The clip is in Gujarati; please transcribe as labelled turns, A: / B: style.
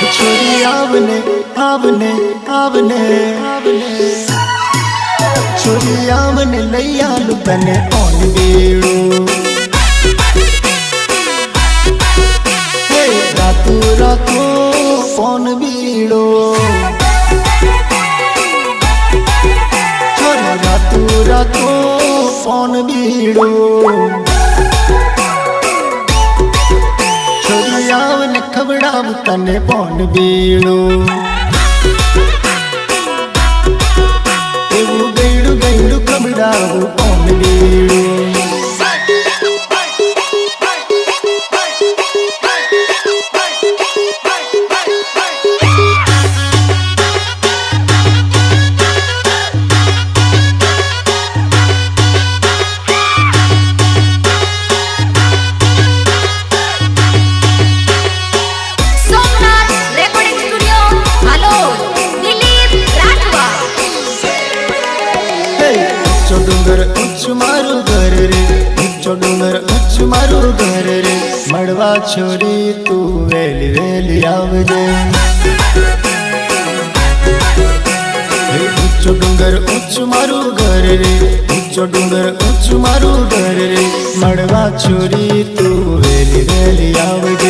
A: છોરી આવને આવને આવને છોરી આવને લઈ આલું તને ઓન બેડું. રાતુ રાતુ ફોન બીડો. રાતુ રાતુ ફોન બીડો. ખવડાવું તને પણ બીડો એવું ગયડું ગયડું ખવડાવું ઊંચો ડુંગર, ઊંચું મારું ઘર રે. ઊંચો ડુંગર, ઊંચું મારું ઘર રે. મળવા છોરી તું વેલી વેલી આવજે. ઊંચો ડુંગર, ઊંચું મારું ઘર રે. ઊંચો ડુંગર, ઊંચું મારું ઘર રે. મળવા છોરી તું વેલી વેલી આવજે.